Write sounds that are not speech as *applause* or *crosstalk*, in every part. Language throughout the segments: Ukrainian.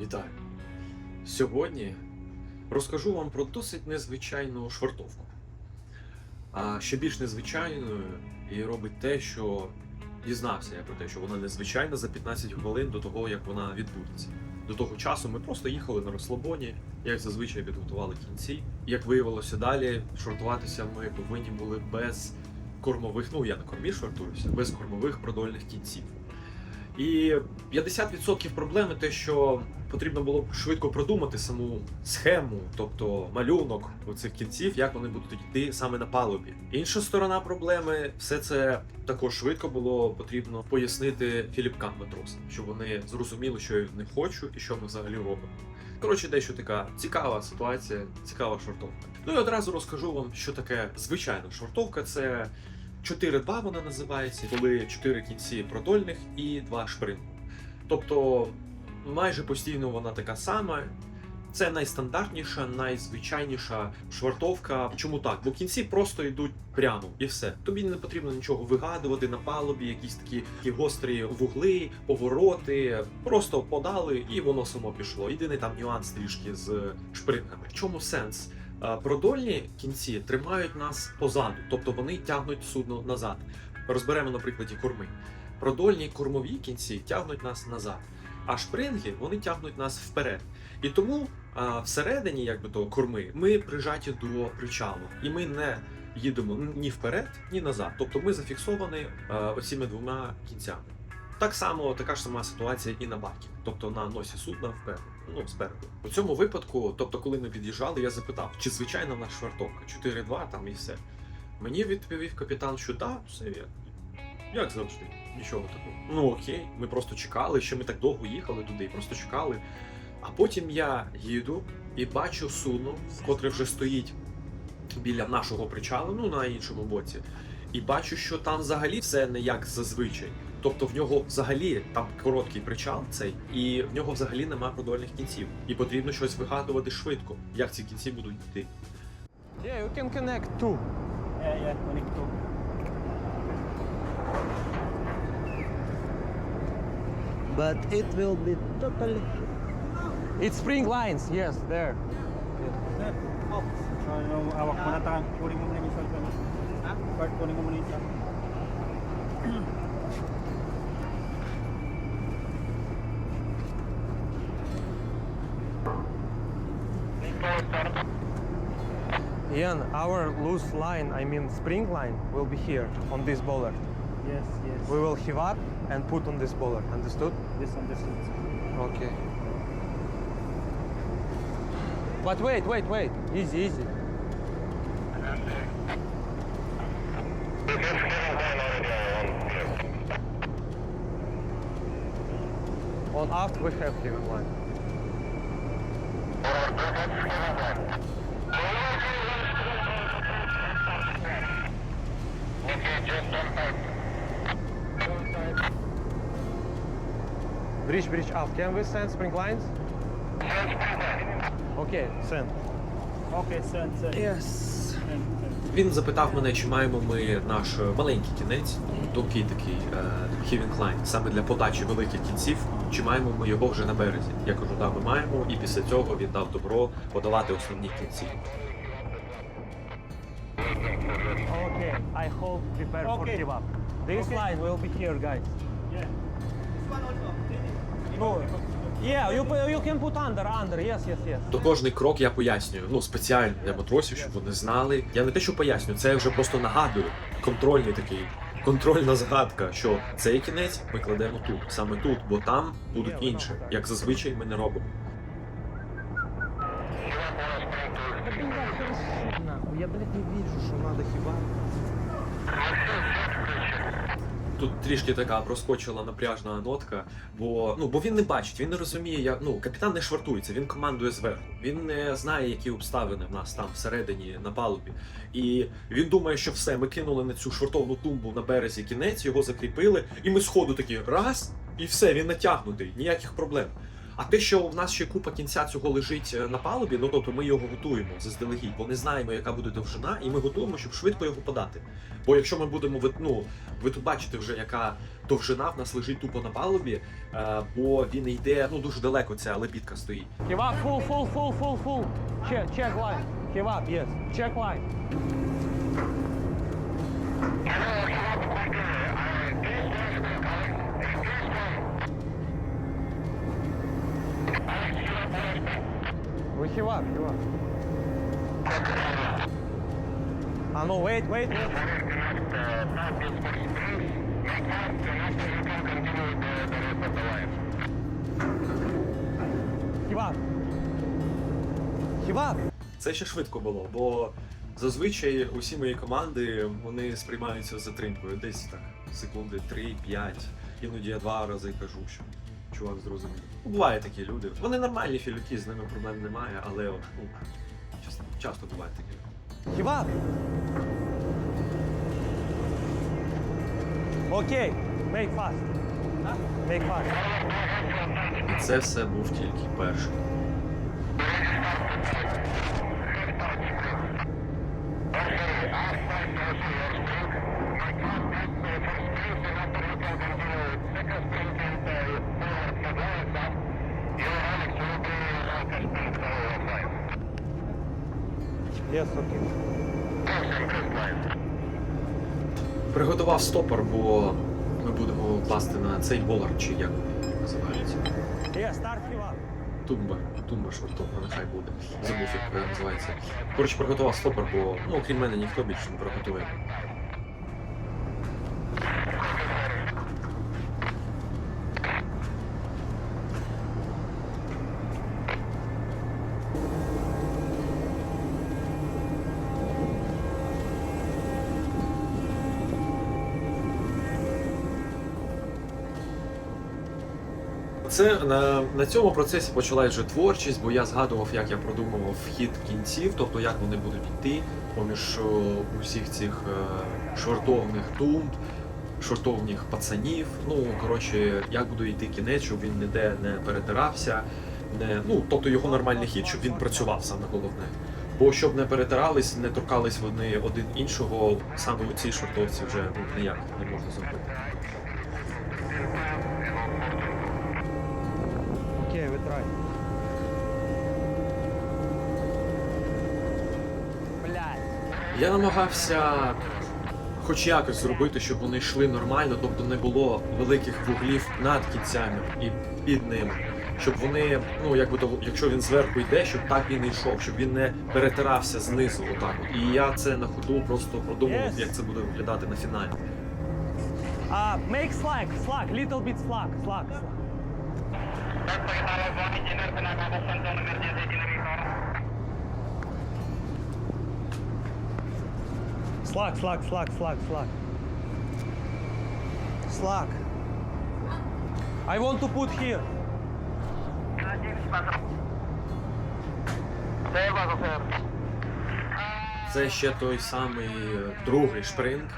Вітаю! Сьогодні розкажу вам про досить незвичайну швартовку. А ще більш незвичайною і робить те, що дізнався я про те, що вона незвичайна за 15 хвилин до того, як вона відбудеться. До того часу ми просто їхали на розслабоні, як зазвичай підготували кінці. Як виявилося далі, швартуватися ми повинні були без кормових, ну я на кормі швартуюся, без кормових продольних кінців. І 50% проблеми те, що потрібно було швидко продумати саму схему, тобто малюнок цих кінців, як вони будуть йти саме на палубі. Інша сторона проблеми все це також швидко було потрібно пояснити філіпкам матросам, щоб вони зрозуміли, що я них хочу і що ми взагалі робимо. Коротше, дещо така цікава ситуація, цікава швартовка. Ну і одразу розкажу вам, що таке звичайна швартовка. Це 4-2 вона називається, коли 4 кінці продольних і 2 шпрингу. Тобто майже постійно вона така сама. Це найстандартніша, найзвичайніша швартовка. Чому так? Бо кінці просто йдуть прямо і все. Тобі не потрібно нічого вигадувати на палубі, якісь такі, такі гострі вугли, повороти. Просто подали і воно само пішло. Єдиний там нюанс трішки з шпрингами. В чому сенс? Продольні кінці тримають нас позаду, тобто вони тягнуть судно назад. Розберемо на прикладі корми. Продольні кормові кінці тягнуть нас назад, а шпринги вони тягнуть нас вперед. І тому а, всередині, якби то корми, ми прижаті до причалу, і ми не їдемо ні вперед, ні назад. Тобто ми зафіксовані а, оціми двома кінцями. Так само така ж сама ситуація і на бакі, тобто на носі судна вперед, ну спереду. У цьому випадку, тобто, коли ми під'їжджали, я запитав, чи звичайна в нас швартовка 4-2 там і все. Мені відповів капітан, що так, все вірно. Як завжди, нічого такого. Ну окей, ми просто чекали, ще ми так довго їхали туди, просто чекали. А потім я їду і бачу судно, котре вже стоїть біля нашого причалу, ну на іншому боці. І бачу, що там взагалі все не як зазвичай. Тобто в нього взагалі там короткий причал цей, і в нього взагалі нема продольних кінців. І потрібно щось вигадувати швидко, як ці кінці будуть йти. Yeah, you can connect two. Yeah, yeah, connect to. But it will be totally. It's spring lines, yes, there. Oh, so yung awak mo na ta, kunin mo muna yung cellphone. Ha? Bart, kunin mo muna yung cellphone. Ian, our loose line, I mean spring line, will be here on this bollard. Yes, yes. We will heave up and put on this bollard. Understood? This understood. Okay. But wait, wait, wait. Easy, easy. On here. On aft we have heaving line. Okay, just one height. Bridge, bridge aft. Can we send spring lines? Okay, send. Okay, send, send. Yes. Він запитав мене, чи маємо ми наш маленький кінець, тонкий такий хівінг лайн, саме для подачі великих кінців, чи маємо ми його вже на березі. Я кажу, так, ми маємо, і після цього він дав добро подавати основні кінці. Okay, I hold prepare for give up. This Okay. line will be here, guys. Yeah. No. Yeah, you you can put under, under. Yes, yes, yes. То кожний крок я пояснюю, ну спеціально для матросів, щоб вони знали. Я не те, що пояснюю, це я вже просто нагадую. Контрольний такий, контрольна згадка, що цей кінець ми кладемо тут, саме тут, бо там будуть інші, як зазвичай ми не робимо. Я, блядь, не вижу, что надо хиба. Тут трішки така проскочила напряжна нотка, бо ну бо він не бачить, він не розуміє, як ну капітан не швартується, він командує зверху. Він не знає, які обставини в нас там всередині на палубі. І він думає, що все, ми кинули на цю швартовну тумбу на березі кінець, його закріпили, і ми сходу такі раз, і все, він натягнутий, ніяких проблем. А те, що в нас ще купа кінця цього лежить е, на палубі, ну тобто ми його готуємо заздалегідь, бо не знаємо, яка буде довжина, і ми готуємо, щоб швидко його подати. Бо якщо ми будемо ну, ви тут бачите вже, яка довжина в нас лежить тупо на палубі, е, бо він йде ну дуже далеко. Ця лебідка стоїть. Give up, full, full, full, full, full. Check, check line. Give up, give up. Ah, no, wait, wait, wait. Give up. Це ще швидко було, бо зазвичай усі мої команди вони сприймаються з затримкою. Десь так секунди 3-5. Іноді я два рази кажу, що чувак зрозумів. Бувають такі люди. Вони нормальні філюки, з ними проблем немає, але от, ну, часто, часто бувають такі. Give up. Okay, make fast. Make fast. І це все був тільки перший. Yes, okay. Приготував стопор, бо ми будемо класти на цей болар, чи як він називається. Є, give. Тумба, тумба швартовна, нехай буде. Забув, як називається. Коротше, приготував стопор, бо ну, окрім мене ніхто більше не приготує. Це на, на цьому процесі почалась вже творчість, бо я згадував, як я продумував вхід кінців, тобто як вони будуть йти поміж усіх цих е, швартовних тумб, швартовних пацанів. Ну коротше, як буде йти кінець, щоб він ніде не перетирався, не ну тобто його нормальний хід, щоб він працював саме головне. Бо щоб не перетирались, не торкались вони один іншого, саме у цій швартовці вже ну, ніяк не можна зробити. Я намагався хоч якось зробити, щоб вони йшли нормально, тобто не було великих вуглів над кінцями і під ними. Щоб вони, ну якби то, якщо він зверху йде, щоб так він йшов, щоб він не перетирався знизу, отак. От. І я це на ходу просто продумував, Yes. як це буде виглядати на фіналі. Uh, make slack, slack, little bit slack, slack, slack. Slack, слак, слак, слак, слак. Слаг. I want to put here. Це ще той самий е, другий шпринт,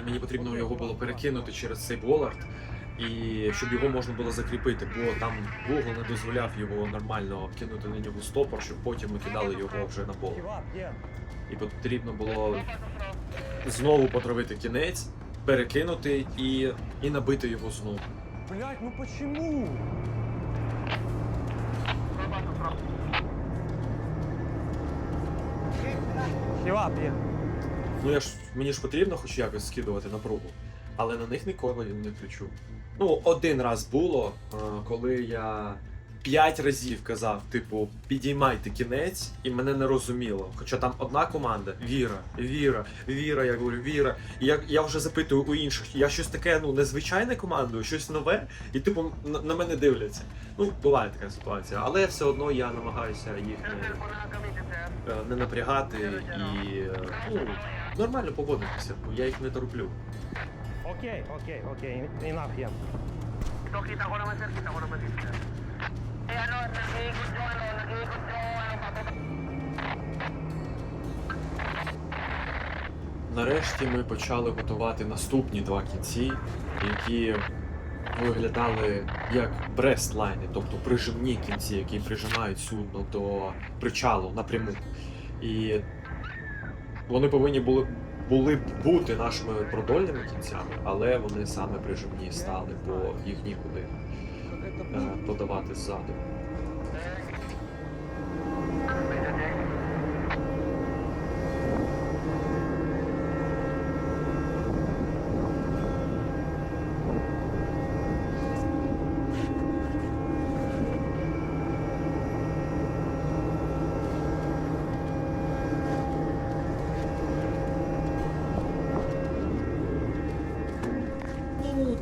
і мені потрібно його було перекинути через цей болард, і щоб його можна було закріпити, бо там Google не дозволяв його нормально кинути на нього стопор, щоб потім ми кидали його вже на yeah. І потрібно було знову потравити кінець, перекинути і, і набити його знову. Блять, ну почему? Ну я ж мені ж потрібно хоч якось скидувати напругу, але на них ніколи не кричу. Ну, один раз було, е, коли я п'ять разів казав, типу, підіймайте кінець, і мене не розуміло. Хоча там одна команда Віра, Віра, Віра, я говорю, Віра. І я, я вже запитую у інших, я щось таке, ну, незвичайне командую, щось нове, і типу на, на мене дивляться. Ну, буває така ситуація, але все одно я намагаюся їх не, е, не напрягати і е, ну, нормально поводитися, бо я їх не тороплю. Окей, окей, окей, enough, yeah. Kita ko naman sir, kita ko naman sir. Eh ano, nag-iikot yung ano, nag-iikot yung ano, papapa. Нарешті ми почали готувати наступні два кінці, які виглядали як брестлайни, тобто прижимні кінці, які прижимають судно до причалу напряму. І вони повинні були, були б бути нашими продольними кінцями, але вони саме прижимні стали, бо їх нікуди подавати ззаду.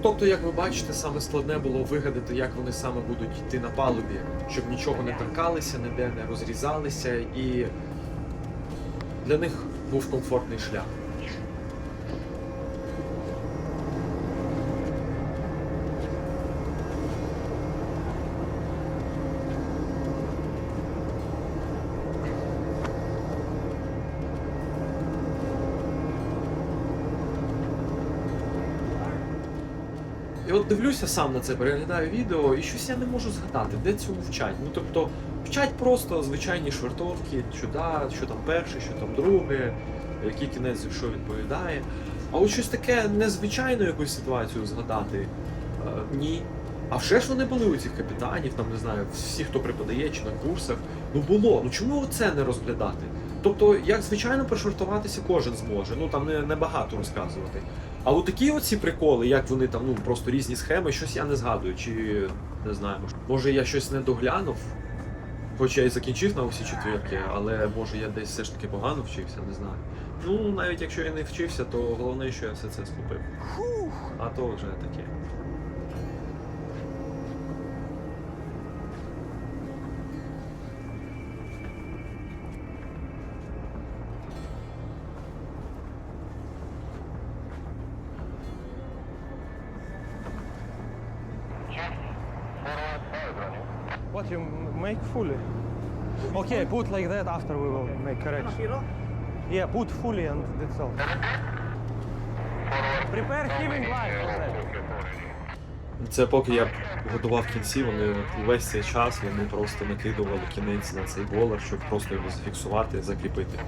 Тобто, як ви бачите, саме складне було вигадати, як вони саме будуть йти на палубі, щоб нічого не торкалися, ніде не розрізалися, і для них був комфортний шлях. От дивлюся сам на це, переглядаю відео, і щось я не можу згадати, де цьому вчать. Ну тобто, вчать просто звичайні швартовки, що да, що там перше, що там друге, який кінець що відповідає. А от щось таке незвичайну якусь ситуацію згадати. Е, ні. А вже ж вони були у цих капітанів, там не знаю, всі, хто преподає чи на курсах. Ну було. Ну чому це не розглядати? Тобто, як звичайно пришвартуватися кожен зможе, ну там не, не багато розказувати. А от такі оці приколи, як вони там, ну просто різні схеми, щось я не згадую, чи не знаю, може, я щось не доглянув. Хоч я і закінчив на усі четвірки, але може я десь все ж таки погано вчився, не знаю. Ну, навіть якщо я не вчився, то головне, що я все це схопив. А то вже таке. Fully? Okay, put like that after we will make correction. Yeah, put fully and that's all. Prepare heaving line. for that. Це поки я готував кінці, вони весь цей час вони просто накидували кінець на цей болер, щоб просто його зафіксувати, закріпити.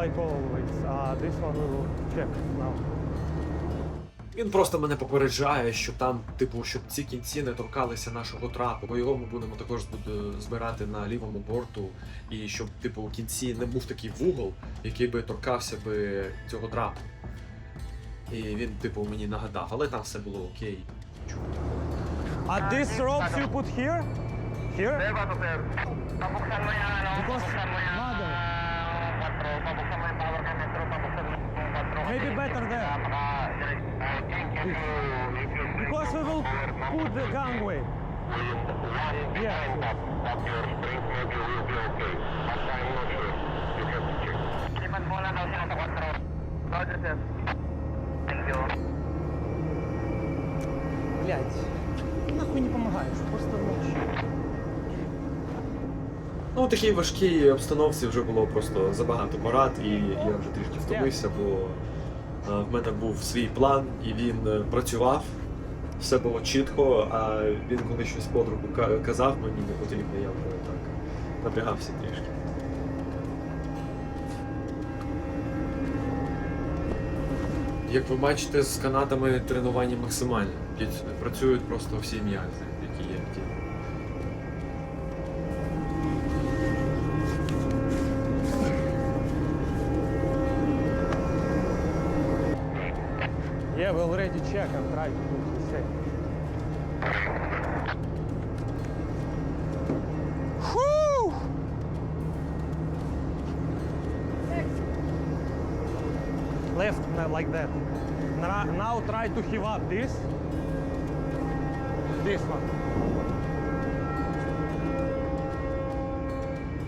Like always. Uh, this one we will check now. Він просто мене попереджає, що там, типу, щоб ці кінці не торкалися нашого трапу, бо його ми будемо також збирати на лівому борту, і щоб, типу, у кінці не був такий вугол, який би торкався би цього трапу. І він, типу, мені нагадав, але там все було окей. Uh, these ropes you put here? Here? Because Maybe better there. Because we will put the gangway. Блять, нахуй не помогаешь, просто молчишь. Ну, такій важкій обстановці вже було просто забагато порад, і я вже трішки втомився, бо е, в мене був свій план, і він е, працював. Все було чітко, а він коли щось под руку ка- казав, мені не потрібно, я вже так напрягався трішки. Як ви бачите, з канатами тренування максимальне. Під- Працюють просто всі м'язи, We already check and try to do the same. Whew! Left uh, like that. Now, try to heave up this. This one.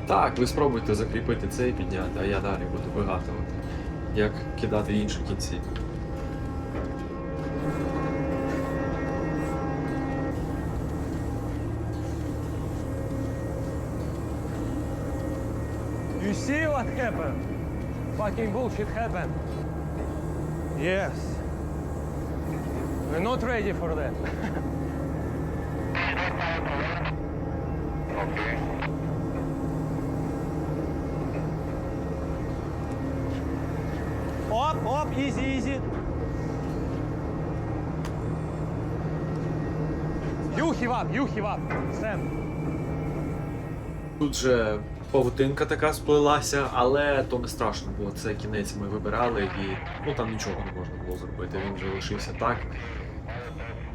Так, ви спробуйте закріпити це і підняти, а я далі буду вигадувати, як кидати інші кінці. What happened? Fucking bullshit happened. Yes. We're not ready for that. Up, up, easy, easy. You give up, you give up. Stand. Тут же павутинка така сплелася, але то не страшно, бо це кінець ми вибирали і ну там нічого не можна було зробити. Він вже лишився так.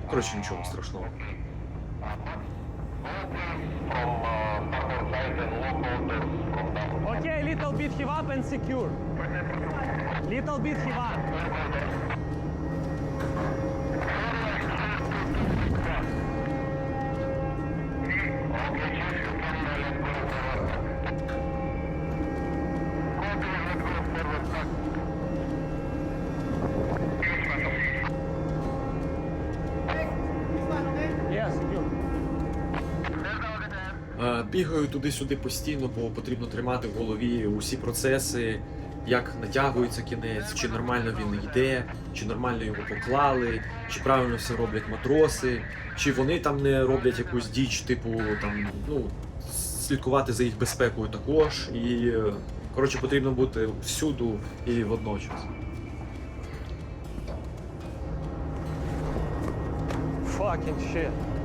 Коротше, нічого страшного. Down. Okay, little bit give up and secure. Little bit give up. Yes, Бігаю туди-сюди постійно, бо потрібно тримати в голові усі процеси, як натягується кінець, чи нормально він йде, чи нормально його поклали, чи правильно все роблять матроси, чи вони там не роблять якусь діч, типу там, ну, слідкувати за їх безпекою також. І коротше потрібно бути всюду і водночас. Fucking shit.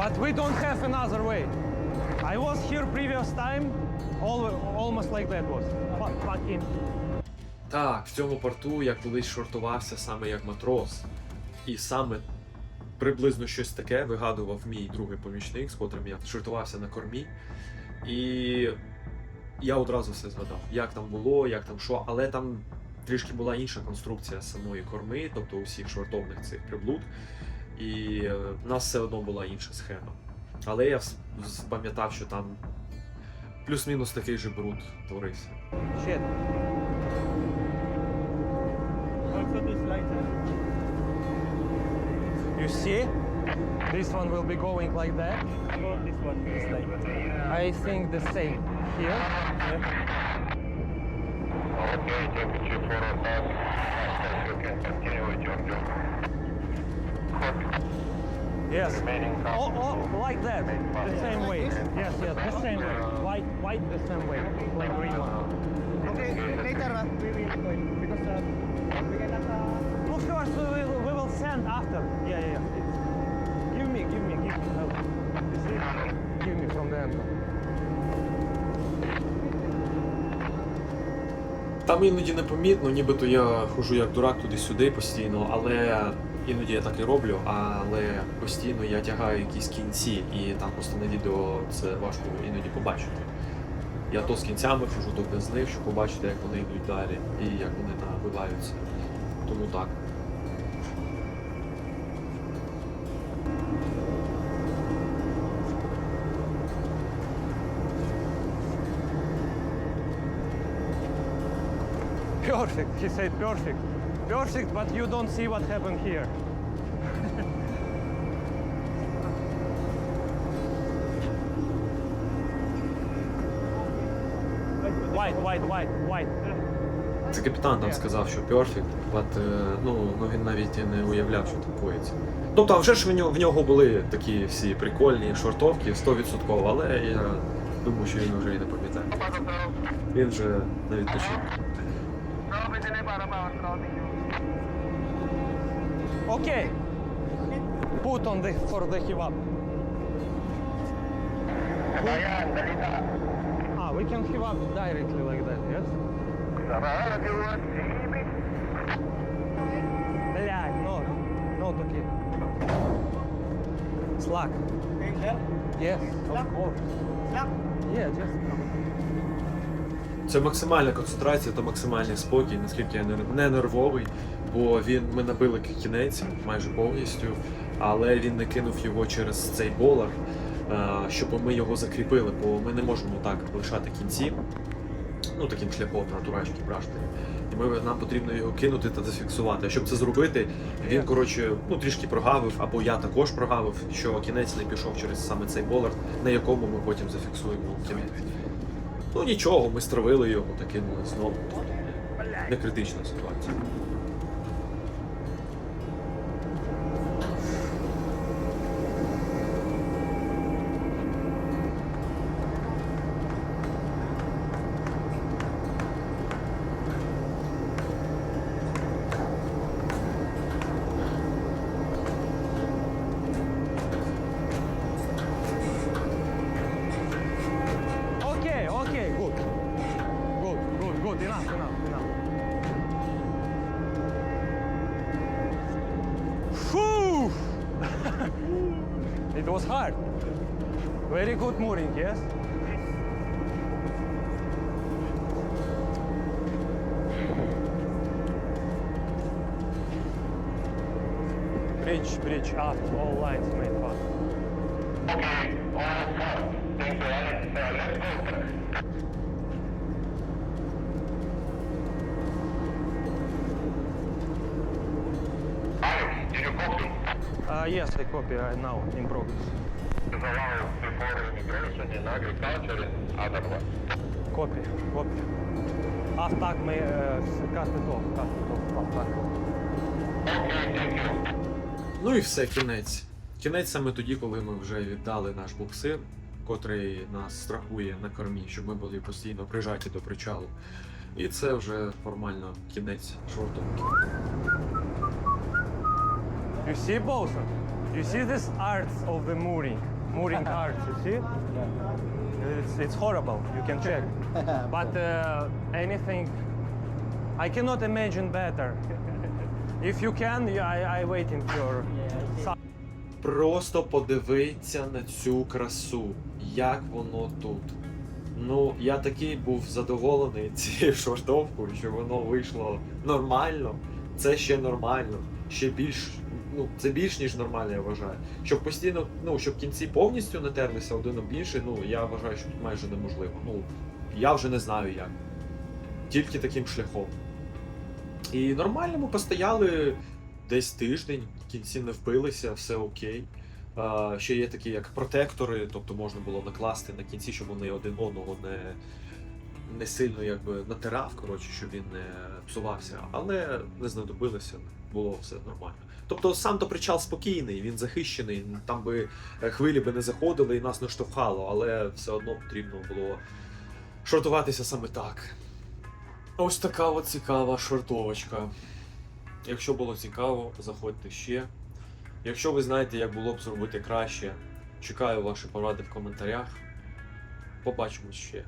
But we don't have another way. I was here previous time, all, almost like that was. Fucking. Так, в цьому порту я колись шортувався саме як матрос. І саме приблизно щось таке вигадував мій другий помічник, з котрим я шортувався на кормі. І я одразу все згадав, як там було, як там що, але там трішки була інша конструкція самої корми, тобто усіх швартовних цих приблуд. І е, в нас все одно була інша схема. Але я пам'ятав, що там плюс-мінус такий же бруд творився. Shit. Also this light. You see? This one will be going like that. Go this one, this light. I think the same here. Okay, temperature for us. Yes, continue with your job. Yes. Oh, oh, like that. The same way. Yes, yes, the same way. White, white, the same way. Like green one. Okay, later uh, we will go in because uh, we cannot. Uh, No, first we will, we will send after. Yeah, yeah, yeah. It's, give me, give me, give me help. You see? Give me from the end. Там іноді непомітно, нібито я хожу як дурак туди-сюди постійно, але іноді я так і роблю, але постійно я тягаю якісь кінці, і там просто на відео це важко іноді побачити. Я то з кінцями хожу, то без них, щоб побачити, як вони йдуть далі і як вони набиваються. Тому так. Perfect. He said perfect. Perfect, but you don't see what happened here. white, white, white, white. Це капітан там сказав, що perfect, but, е, ну, ну він навіть і не уявляв, що там коїться. Тобто, вже ж в нього, в нього були такі всі прикольні шортовки 100%, але я думаю, що він вже і не пам'ятає. Він вже на відпочинку. Okay. Put on the for the na. Ah, we can up directly like that, yes? Блядь, no, not okay. Slack. Yes, of course. slack. Yeah, just Це максимальна концентрація та максимальний спокій, наскільки я не, не нервовий, бо він ми набили кінець майже повністю, але він не кинув його через цей болар. е, щоб ми його закріпили, бо ми не можемо так лишати кінці, ну таким шляхом на турачки брашти. І ми, нам потрібно його кинути та зафіксувати. А щоб це зробити, він коротше ну трішки прогавив, або я також прогавив, що кінець не пішов через саме цей болер, на якому ми потім зафіксуємо кінець. Ну нічого, ми стравили його таки були знову. Не критична ситуація. Hard. Very good mooring, yes? Bridge, bridge, aft, all lines made fast. Okay, all four. Thank you, Alex. Uh, let's go. Alex, did you copy? Uh, yes, I copy right now, in progress. Disallow before immigration in agriculture uh, it off, cut it off, aft tack. Okay, thank you. Ну і все, кінець. Кінець саме тоді, коли ми вже віддали наш буксир, котрий нас страхує на кормі, щоб ми були постійно прижаті до причалу. І це вже формально кінець швартовки. You see, bosun? You see this art of the mooring, mooring *laughs* art, you see? It's, it's horrible, you can check. *laughs* But uh, anything, I cannot imagine better. *laughs* If you can, I, I wait in your. Просто подивіться на цю красу, як воно тут. Ну, я такий був задоволений цією швартовкою, що воно вийшло нормально. Це ще нормально. Ще більш, ну, це більш ніж нормально, я вважаю. Щоб постійно, ну, щоб кінці повністю не терлися один об інший, ну, я вважаю, що тут майже неможливо. Ну, я вже не знаю як. Тільки таким шляхом. І нормально ми постояли десь тиждень, кінці не впилися, все окей. А, ще є такі як протектори, тобто можна було накласти на кінці, щоб вони один одного не, не сильно якби натирав, коротше, щоб він не псувався, але не знадобилося, було все нормально. Тобто сам то причал спокійний, він захищений, там би е, хвилі би не заходили і нас не штовхало, але все одно потрібно було шортуватися саме так. Ось така от цікава шортовочка. Якщо було цікаво, заходьте ще. Якщо ви знаєте, як було б зробити краще, чекаю ваші поради в коментарях. Побачимось ще.